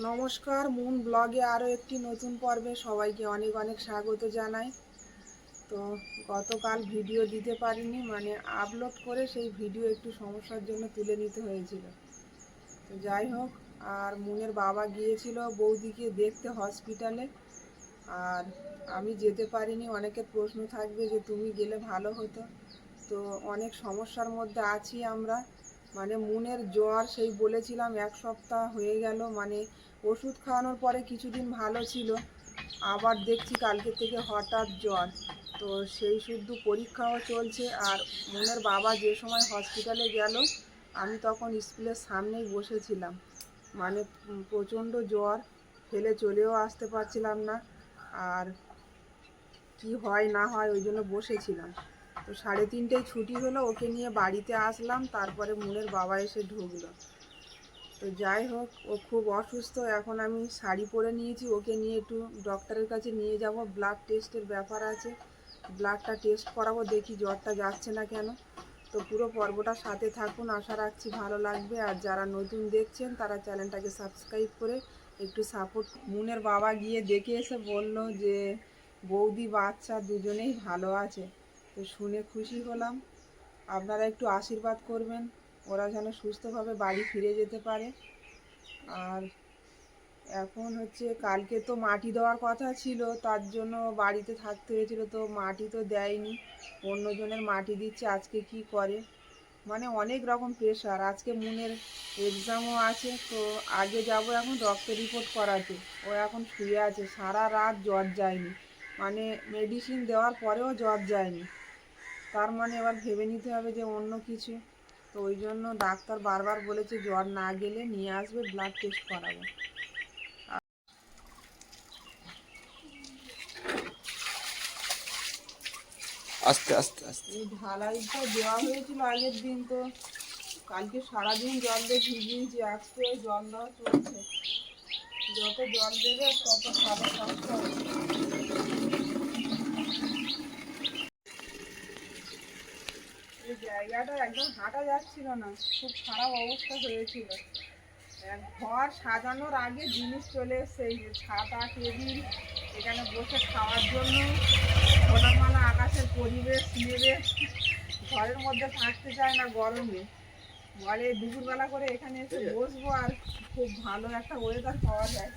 নমস্কার, মুন ব্লগে আরও একটি নতুন পর্বে সবাইকে অনেক অনেক স্বাগত জানাই। তো গতকাল ভিডিও দিতে পারিনি মানে আপলোড করে সেই ভিডিও একটু সমস্যার জন্য তুলে নিতে হয়েছিল। তো যাই হোক, আর মুনের বাবা গিয়েছিল বৌদিকে দেখতে হসপিটালে, আর আমি যেতে পারিনি। অনেকের প্রশ্ন থাকবে যে, তুমি গেলে ভালো হতো? তো অনেক সমস্যার মধ্যে আছি আমরা। মানে মুনের জ্বর সেই বলেছিলাম, এক সপ্তাহ হয়ে গেল মানে ওষুধ খাওয়ানোর পরে কিছুদিন ভালো ছিল, আবার দেখছি কালকে থেকে হঠাৎ জ্বর। তো সেই শুদ্ধ পরীক্ষাও চলছে, আর মুনের বাবা যে সময় হসপিটালে গেল, আমি তখন স্কুলের সামনেই বসেছিলাম। মানে প্রচণ্ড জ্বর, ফেলে চলেও আসতে পারছিলাম না, আর কি হয় না হয় ওই জন্য বসেছিলাম। তো সাড়ে তিনটেয় ছুটি হলো, ওকে নিয়ে বাড়িতে আসলাম, তারপরে মুনের বাবা এসে ঢুকলো। তো যাই হোক, ও খুব অসুস্থ, এখন আমি শাড়ি পরে নিয়েছি, ওকে নিয়ে একটু ডক্টরের কাছে নিয়ে যাব ব্লাড টেস্টের ব্যাপার আছে। ব্লাডটা টেস্ট করাবো, দেখি জ্বরটা যাচ্ছে না কেন। তো পুরো পর্বটা সাথে থাকুন, আশা রাখছি ভালো লাগবে। আর যারা নতুন দেখছেন, তারা চ্যানেলটাকে সাবস্ক্রাইব করে একটু সাপোর্ট মুনের বাবা গিয়ে দেখে এসে বলল যে, বৌদি, বাচ্চা দুজনেই ভালো আছে। তো শুনে খুশি হলাম। আপনারা একটু আশীর্বাদ করবেন, ওরা যেন সুস্থভাবে বাড়ি ফিরে যেতে পারে। আর এখন হচ্ছে কালকে তো মাটি দেওয়ার কথা ছিল, তার জন্য বাড়িতে থাকতে হয়েছিল, তো মাটি তো দেয়নি। অন্যজনের মাটি দিচ্ছে, আজকে কি করে? মানে অনেক রকম প্রেশার আজকে মুনের এক্সামও আছে, তো আগে যাব এখন রক্ত রিপোর্ট করাতে। ও এখন শুয়ে আছে, সারা রাত জ্বর যায়নি। মানে মেডিসিন দেওয়ার পরেও জ্বর যায়নি। তার মানে এবার ভেবে নিতে হবে যে অন্য কিছু। তো ওই জন্য ডাক্তার বারবার বলেছে জ্বর না গেলে নিয়ে আসবে ব্লাড টেস্ট করাবো। আস্তে আস্তে আস্তে। এই ঢালাইটা দেওয়া হয়েছিল আগের দিন তো। কালকে সারাদিন জল দিয়ে ভিজিয়েছি আজকে জল দেওয়া চলছে। যত জল দেবে তত খাবার স্বাস্থ্য হবে এই জায়গাটা একদম হাঁটা যাচ্ছিল না, খুব খারাপ অবস্থা হয়েছিল। ঘর সাজানোর আগে জিনিস চলে এসছে, এই যে ছাতা, টেবিল, এখানে বসে খাওয়ার জন্য। খোলামালা আকাশের পরিবেশ নেবে। ঘরের মধ্যে থাকতে চায় না গরমে। বলে দুপুরবেলা করে এখানে এসে বসবো আর খুব ভালো একটা ওয়েদার পাওয়া যায়।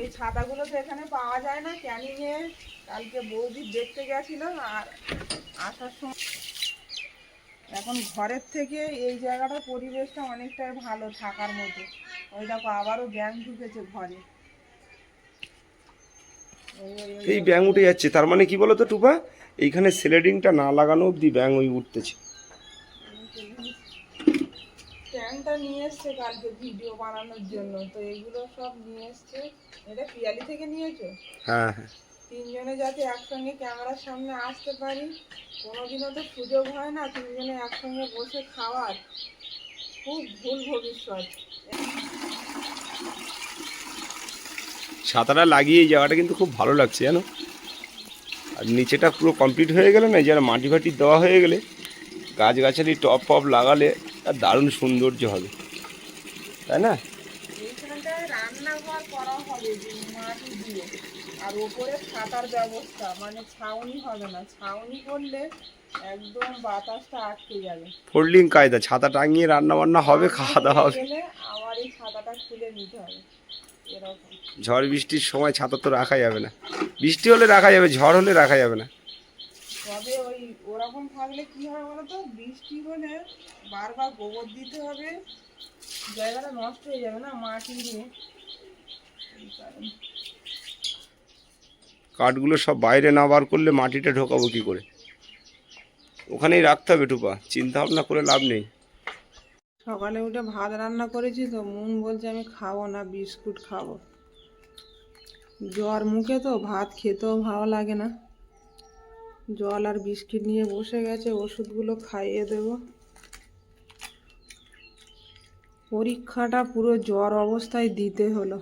এই ছাতাগুলো তো এখানে পাওয়া যায় না ক্যানিংয়ে কালকে বৌদি দেখতে গেছিল আর আসার সময় এখন ঘরের থেকে এই জায়গাটার পরিবেশটা অনেকটাই ভালো থাকার মতো। ওই দেখো আবারও ব্যাং ঢুকেছে ঘরে। এই ব্যাং উঠে যাচ্ছে তার মানে কি বলতো টুপা? এইখানে সেলেডিংটা না লাগানো অবধি ব্যাং ওই উঠতেছে। স্ট্যান্ডটা নিয়ে এসছে কালকে ভিডিও বানানোর জন্য তো এগুলো সব নিয়ে এসছে। এটা পিয়ালি থেকে নিয়েছো? হ্যাঁ। হ্যাঁ তিনজনে যাতে একসঙ্গে ক্যামেরার সামনে আসতে পারি কোনোদিনও তো সুযোগ হয় না তিনজনে একসঙ্গে বসে খাওয়ার। খুব ভুল ভবিষ্যৎ। ছাতাটা লাগিয়ে জায়গাটা কিন্তু খুব ভালো লাগছে জানো? আর নিচেটা পুরো কমপ্লিট হয়ে গেলে না যারা মাটি ফাটি দেওয়া হয়ে গেলে গাছগাছালি টপ ফপ লাগালে আর দারুণ সৌন্দর্য হবে। তাই না? রান্নাঘর করা হবে যে মাটি দিয়ে। আর ওপরে ছাতার ব্যবস্থা মানে ছাউনি হবে না। ছাউনি করলে একদম বাতাসটা আটকে যাবে। ফোল্ডিং কায়দা ছাতা টাঙিয়ে রান্না বান্না হবে খাওয়া দাওয়া হবে। আবার এই ছাতাটা খুলে নিতে হবে। এরকম। ঝড় বৃষ্টির সময় ছাতা তো রাখা যাবে না। বৃষ্টি হলে রাখা যাবে ঝড় হলে রাখা যাবে না। তবে ওই ওরকম থাকলে কি হয় বলতো? বৃষ্টি হলে বারবার গোবর দিতে হবে। জায়গাটা নষ্ট হয়ে যাবে না মাটি দিয়ে। কাঠগুলো সব বাইরে না বার করলে মাটিটা ঢোকাবো কি করে? ওখানেই রাখতে হবে টুপা চিন্তা ভাবনা করে লাভ নেই। সকালে উঠে ভাত রান্না করেছি তো, মুন বলছে আমি খাব না, বিস্কুট খাব। জ্বর মুখে তো, ভাত খেতেও ভালো লাগে না। জল আর বিস্কিট নিয়ে বসে গেছে, ওষুধগুলো খাইয়ে দেব। পরীক্ষাটা পুরো জ্বর অবস্থায় দিতে হলো।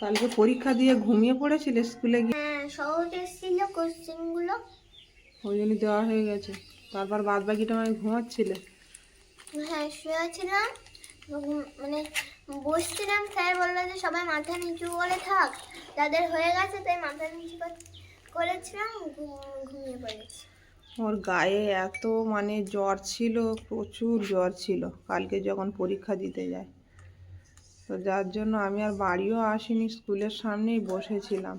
কালকে পরীক্ষা দিয়ে ঘুমিয়ে পড়েছিলে স্কুলে গিয়ে? হ্যাঁ সহজ এসেছিল কোশ্চেনগুলো ওই জন্য দেওয়া হয়ে গেছে। তারপর বাদ বাকিটা আমি ঘুমাচ্ছিলে? হ্যাঁ শুয়েছিলাম। মানে বসছিলাম। স্যার বলল যে সবাই মাথা নিচু করে থাক। যাদের হয়ে গেছে তাই মাথা নিচু করে- করেছিলাম ঘুমিয়ে পড়েছি। ওর গায়ে এত মানে জ্বর ছিল প্রচুর জ্বর ছিল। কালকে যখন পরীক্ষা দিতে যায়। তো যার জন্য আমি আর বাড়িও আসিনি স্কুলের সামনেই বসেছিলাম।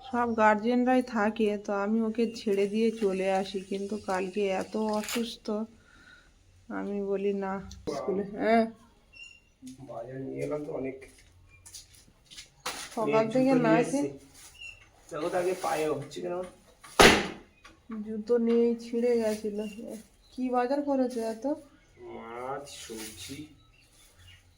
সব গার্জেনরাই থাকে তো আমি ওকে ছেড়ে দিয়ে চলে আসি। কিন্তু কালকে এত অসুস্থ আমি বলি না স্কুলে হ্যাঁ। সকাল থেকে না জুতো নিয়ে ছিঁড়ে গেছিল। কি বাজার করেছে এত? মাছ সবজি।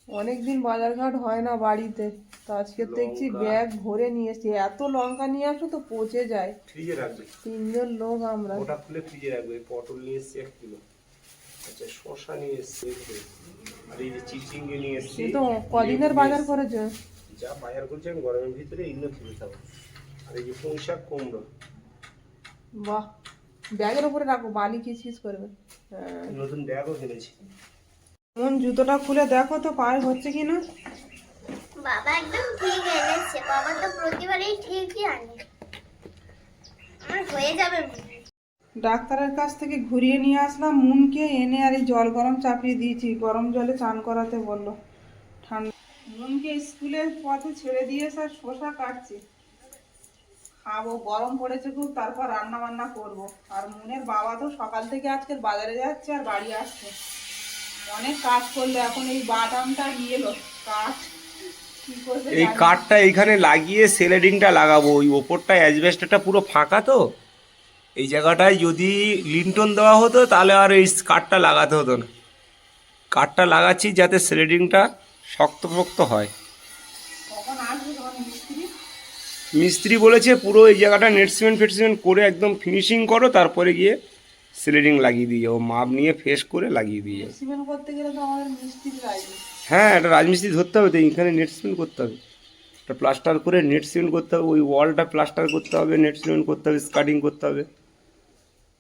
অনেকদিন বাজারঘাট হয় না বাড়িতে। তো আজকে দেখছি ব্যাগ ভরে নিয়ে এসছি। এত লঙ্কা নিয়ে আসো তো পচে যায়। ফ্রিজে রাখবে। তিনজন লোক আমরা। ওটা খুলে ফ্রিজে রাখবে। পটল নিয়ে এসছি এক কিলো। আচ্ছা শশা নিয়ে এসছি। আর এই যে চিচিঙ্গে নিয়ে এসছি। কিন্তু কদিনের বাজার করেছে? যা বাজার করছি আমি গরমের ভিতরে এগুলো খেতে থাকব। আর এই যে পুঁই শাক কুমড়ো। বাহ। ব্যাগের উপরে রাখো বালি কিচকিচ করবে। হ্যাঁ। নতুন ব্যাগও কিনেছি। মন জুতোটা খুলে দেখো তো পায়ে হচ্ছে কি না বাবা একদম ঠিক এনেছে। বাবা তো প্রতিবারই ঠিকই আনে। আমার হয়ে যাবে ডাক্তারের কাছ থেকে ঘুরিয়ে নিয়ে আসলাম মুনকে এনে আর এই জল গরম চাপিয়ে দিয়েছি। গরম জলে চান করাতে বলল। ঠান্ডা মুনকে স্কুলের পথে ছেড়ে দিয়ে স্যার শসা কাটছি। খাব গরম পড়েছে খুব তারপর রান্না বান্না করব। আর মুনের বাবা তো সকাল থেকে আজকে বাজারে যাচ্ছে আর বাড়ি আসছে। অনেক কাজ করল এখন এই বাদামটা নিয়ে এলো। কাঠ এই কাঠটা এইখানে লাগিয়ে সেলেডিংটা লাগাবো ওই ওপরটা অ্যাজবেস্টারটা পুরো ফাঁকা তো। এই জায়গাটায় যদি লিন্টন দেওয়া হতো তাহলে আর এই কাঠটা লাগাতে হতো না। কাঠটা লাগাচ্ছি যাতে সেলেডিংটা শক্ত শক্ত হয় মিস্ত্রি? বলেছে পুরো এই জায়গাটা নেট সিমেন্ট ফেট সিমেন্ট করে একদম ফিনিশিং করো তারপরে গিয়ে সেলেডিং লাগিয়ে দিয়ে যাও মাপ নিয়ে ফেস করে লাগিয়ে দিয়ে লাগবে হ্যাঁ একটা রাজমিস্ত্রি ধরতে হবে তো এখানে নেট সিমেন্ট করতে হবে। একটা প্লাস্টার করে নেট সিমেন্ট করতে হবে ওই ওয়ালটা প্লাস্টার করতে হবে নেট সিমেন্ট করতে হবে স্কাটিং করতে হবে।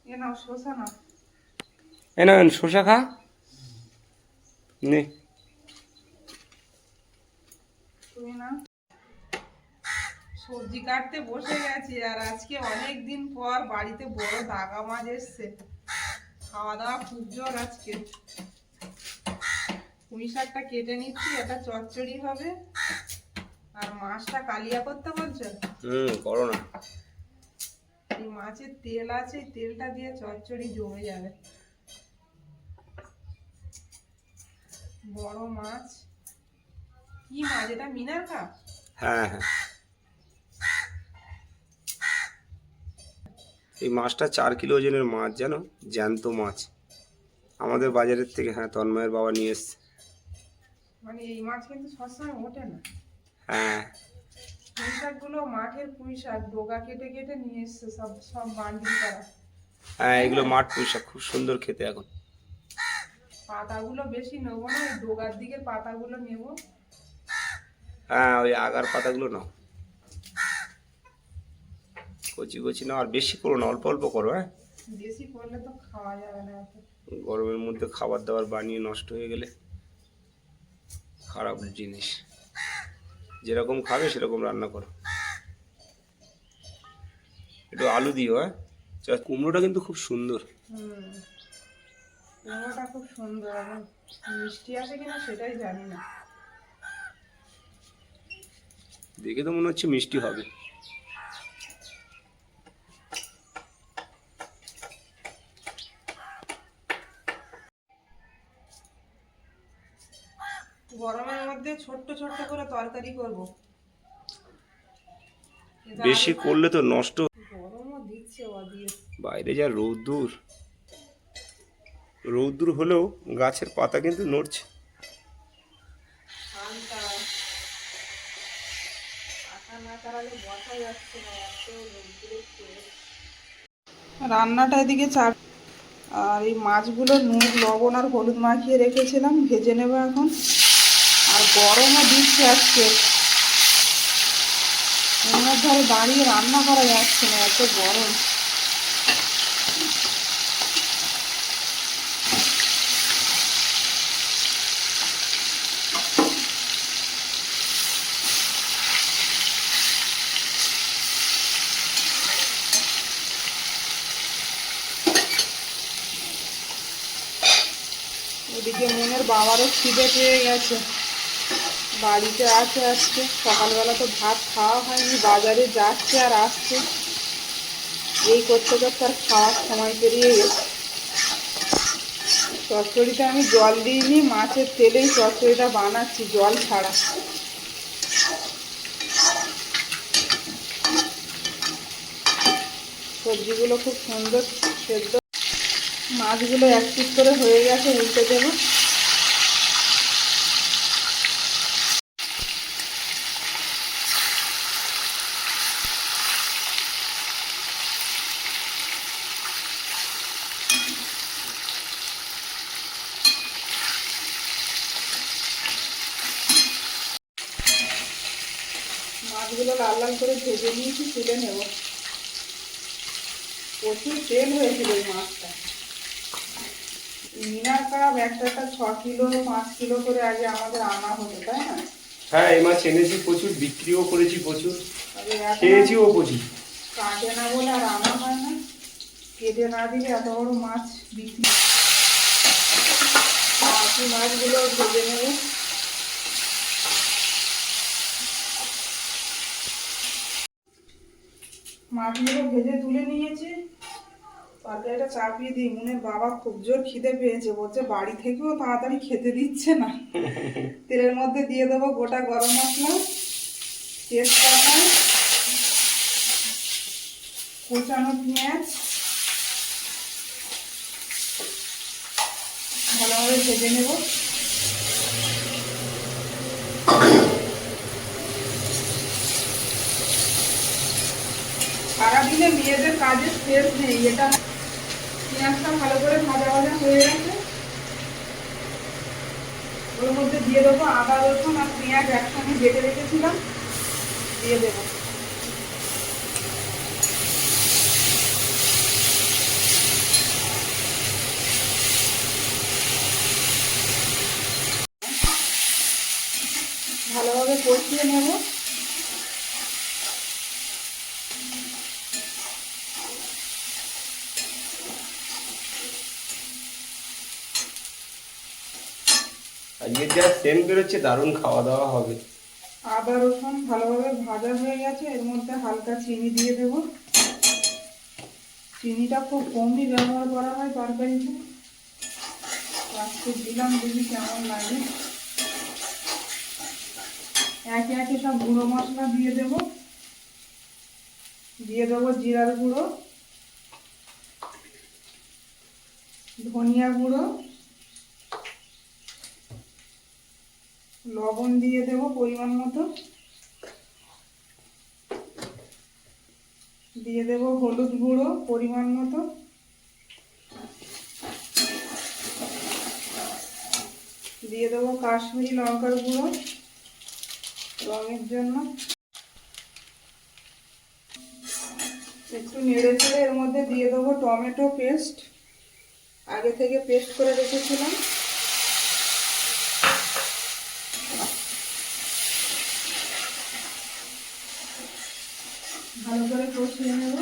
এ শোষা না শসা খা। না। সবজি কাটতে বসে গেছি আর আজকে অনেক দিন পর বাড়িতে বড় দাগা মাছ এসছে। খাওয়া দাওয়া খুব জোর আজকে। পুঁই শাকটা কেটে নিচ্ছি এটা চচ্চড়ি হবে। আর মাছটা কালিয়া করতে বলছো? হুম করো না। এই মাছের তেল আছে তেলটা দিয়ে চচ্চড়ি জমে যাবে। বড় মাছ। কি মাছ? এটা মিনার কাপ হ্যাঁ হ্যাঁ। এই মাছটা চার কিলো ওজনের মাছ জানো? জ্যান্ত মাছ। আমাদের বাজারের থেকে হ্যাঁ তন্ময়ের বাবা নিয়ে এসছে। মানে এই মাছ কিন্তু সবসময় ওঠে না। হ্যাঁ। পুঁই শাকগুলো মাঠের ডোগা কেটে কেটে নিয়ে এসছে সব সব বান্ডিল করা। হ্যাঁ এগুলো মাঠ পুঁইশাক খুব সুন্দর খেতে এখন। পাতাগুলো বেশি নেব না ডোগার দিকের পাতাগুলো নেব। হ্যাঁ ওই আগার পাতাগুলো নাও। কচি কচি না আর বেশি করো না অল্প অল্প করো হ্যাঁ? বেশি করলে তো খাওয়া যাবে না গরমের মধ্যে খাবার দাবার বানিয়ে নষ্ট হয়ে গেলে খারাপ জিনিস। যেরকম খাবে সেরকম রান্না করো। একটু আলু দিও হ্যাঁ? কুমড়োটা কিন্তু খুব সুন্দর। কুমড়োটা খুব সুন্দর মিষ্টি আছে কিনা সেটাই জানি না। দেখে তো মনে হচ্ছে মিষ্টি হবে। তরকারি করব। বেশি করলে তো নষ্ট গরমও দিচ্ছে ও বাইরে যা রৌদ্দুর। রৌদ্দুর হলেও গাছের পাতা কিন্তু নড়ছে। রান্নাটা এদিকে চাপ আর এই মাছগুলো নুন লবণ আর হলুদ মাখিয়ে রেখেছিলাম ভেজে নেব এখন। আর গরমও দিচ্ছে আজকে। উনার ধারে দাঁড়িয়ে রান্না করা যাচ্ছে না, এত গরম। এদিকে মনের বাবারও খিদে পেয়ে গেছে। বাড়িতে আছে আজকে। সকালবেলা তো ভাত খাওয়া হয়নি, বাজারে যাচ্ছে আর আসছে। এই করতে করতে আর খাওয়ার সময় পেরিয়ে গেছে। চচ্চড়িতে আমি জল দিইনি, মাছের তেলেই চচ্চড়িটা বানাচ্ছি, জল ছাড়া। সবজিগুলো খুব সুন্দর, সেদ্ধ। মাছগুলো এক করে হয়ে গেছে, উল্টে দেবো মাছগুলো লাল লাল করে ভেজে নিয়েছি তুলে নেব। প্রচুর তেল হয়েছিল এই মাছটা। মিনার কাপ একটা একটা ছ কিলো পাঁচ কিলো করে আগে আমাদের আনা হতো তাই না? হ্যাঁ এই মাছ এনেছি প্রচুর বিক্রিও করেছি প্রচুর। খেয়েছিও প্রচুর। কাটে না বলে আর আনা হয় না। কেটে না দিলে এত বড় মাছ বিক্রি। মাছগুলো ভেজে নেব। মাছগুলো ভেজে তুলে নিয়েছি। তরকারিটা চাপিয়ে দিই। মনে বাবা খুব জোর খিদে পেয়েছে। বলছে বাড়ি থেকেও তাড়াতাড়ি খেতে দিচ্ছে না। তেলের মধ্যে দিয়ে দেবো গোটা গরম মশলা তেজপাতা কোচানো পেঁয়াজ ভালোভাবে ভেজে নেব। সারাদিনে মেয়েদের কাজের শেষ নেই, এটা পেঁয়াজটা ভালো করে ভাজা ভাজা হয়ে গেছে। ওর মধ্যে দিয়ে দেবো আদা, রসুন আর পেঁয়াজ একসঙ্গে বেটে রেখেছিলাম, দিয়ে দেবো। ভালোভাবে কষিয়ে নেব আজকে যা সেন বেরোচ্ছে, দারুণ খাওয়া দাওয়া হবে। আদা, রসুন ভালোভাবে ভাজা হয়ে গেছে, এর মধ্যে হালকা চিনি দিয়ে দেব। চিনিটা খুব কমই ব্যবহার করা হয় তরকারিতে। দিলাম, দেখি কেমন লাগে। একে একে সব গুঁড়ো মশলা দিয়ে দেব। দিয়ে দেবো জিরার গুঁড়ো, ধনিয়া গুঁড়ো লবণ দিয়ে দেব পরিমাণ মতো। দিয়ে দেব হলুদ গুঁড়ো পরিমাণ মতো। দিয়ে দেবো কাশ্মীরি লঙ্কার গুঁড়ো রঙের জন্য। একটু নেড়ে চেড়ে এর মধ্যে দিয়ে দেবো টমেটো পেস্ট। আগে থেকে পেস্ট করে রেখেছিলাম। ভালো করে কষিয়ে নেব।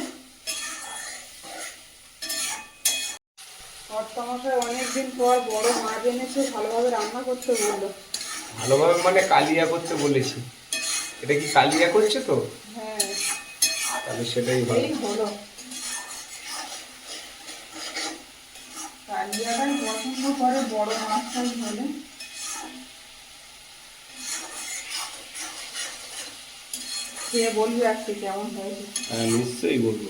কর্তামশাই অনেকদিন পর বড় মাছ এনেছে ভালোভাবে রান্না করতে বলল। ভালোভাবে মানে কালিয়া করতে বলেছি। এটা কি কালিয়া করছে তো? হ্যাঁ। তাহলে সেটাই ভালো। হলো। কালিয়াটাই পছন্দ করে বড় মাছটাই হলে। খেয়ে বলবি আজকে কেমন হয়েছে? হ্যাঁ নিশ্চয়ই বলব।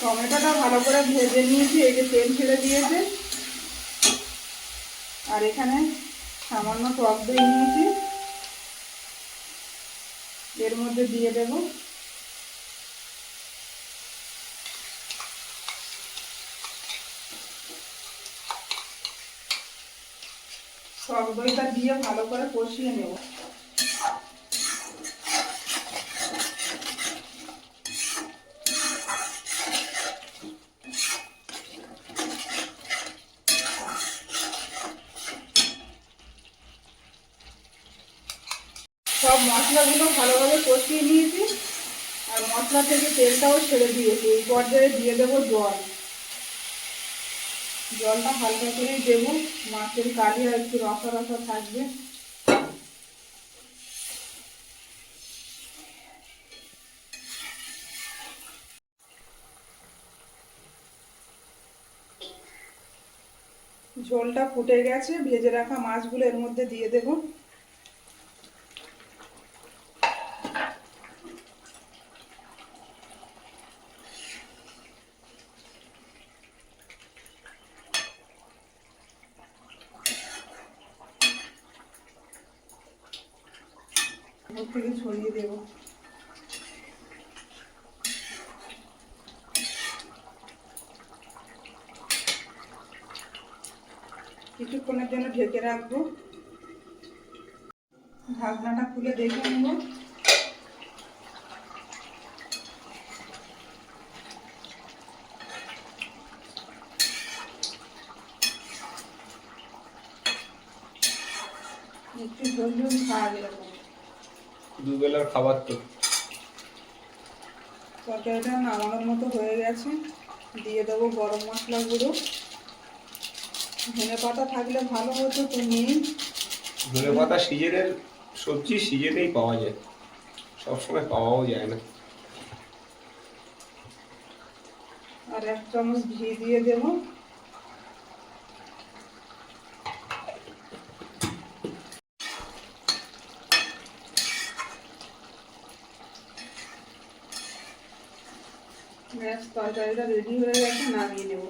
টমেটোটা ভালো করে ভেজে নিয়েছি এই যে তেল ছেড়ে দিয়েছে। আর এখানে সামান্য টক দই নিয়েছি। এর মধ্যে দিয়ে দেব। টক দইটা দিয়ে ভালো করে কষিয়ে নেব। সব মশলাগুলো ভালোভাবে কষিয়ে নিয়েছি। আর মশলা থেকে তেলটাও ছেড়ে দিয়েছি। এই পর্যায়ে দিয়ে দেবো জল। জলটা হালকা করেই দেবো। মাছের কালিয়া একটু রসা রসা থাকবে। ঝোলটা ফুটে গেছে, ভেজে রাখা মাছগুলো এর মধ্যে দিয়ে দেবো ওর থেকে ছড়িয়ে দেবো। কিছুক্ষণের জন্য ঢেকে রাখব। ঢাকনাটা খুলে দেখে নেব। একটু ঝোল খাওয়া দুবেলার খাবার তো। তরকারিটা নামানোর মতো হয়ে গেছে। দিয়ে দেবো গরম মশলা গুঁড়ো। ধনে পাতা থাকলে ভালো হতো তো নেই ধনে পাতা সিজনের সবজি সিজনেই পাওয়া যায়। সবসময় পাওয়াও যায় না। আর এক চামচ ঘি দিয়ে দেবো। তরকারিটা রেডি হয়ে গেছে নামিয়ে নেব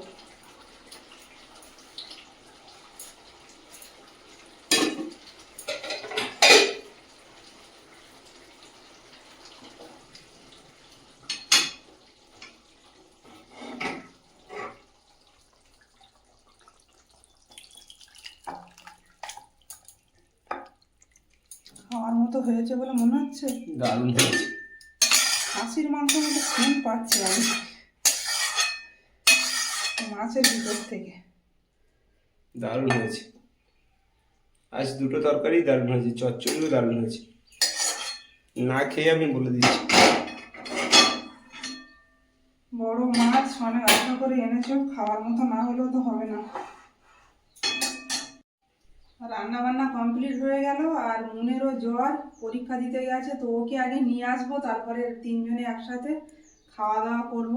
খাওয়ার মতো হয়েছে বলে মনে হচ্ছে? দারুণ হয়েছে। খাসির মাংস মতো সেন্ট পাচ্ছি আমি মাছের ভিতর থেকে। দারুণ হয়েছে। আজ দুটো তরকারি দারুণ হয়েছে। চচ্চড়িও দারুণ হয়েছে। না খেয়ে আমি বলে দিচ্ছি। বড় মাছ অনেক আশা করে এনেছো খাওয়ার মতো না হলেও তো হবে না। রান্না বান্না কমপ্লিট হয়ে গেল আর মুনেরও জ্বর পরীক্ষা দিতে গেছে তো ওকে আগে নিয়ে আসব তারপরে তিনজনে একসাথে খাওয়া দাওয়া করব।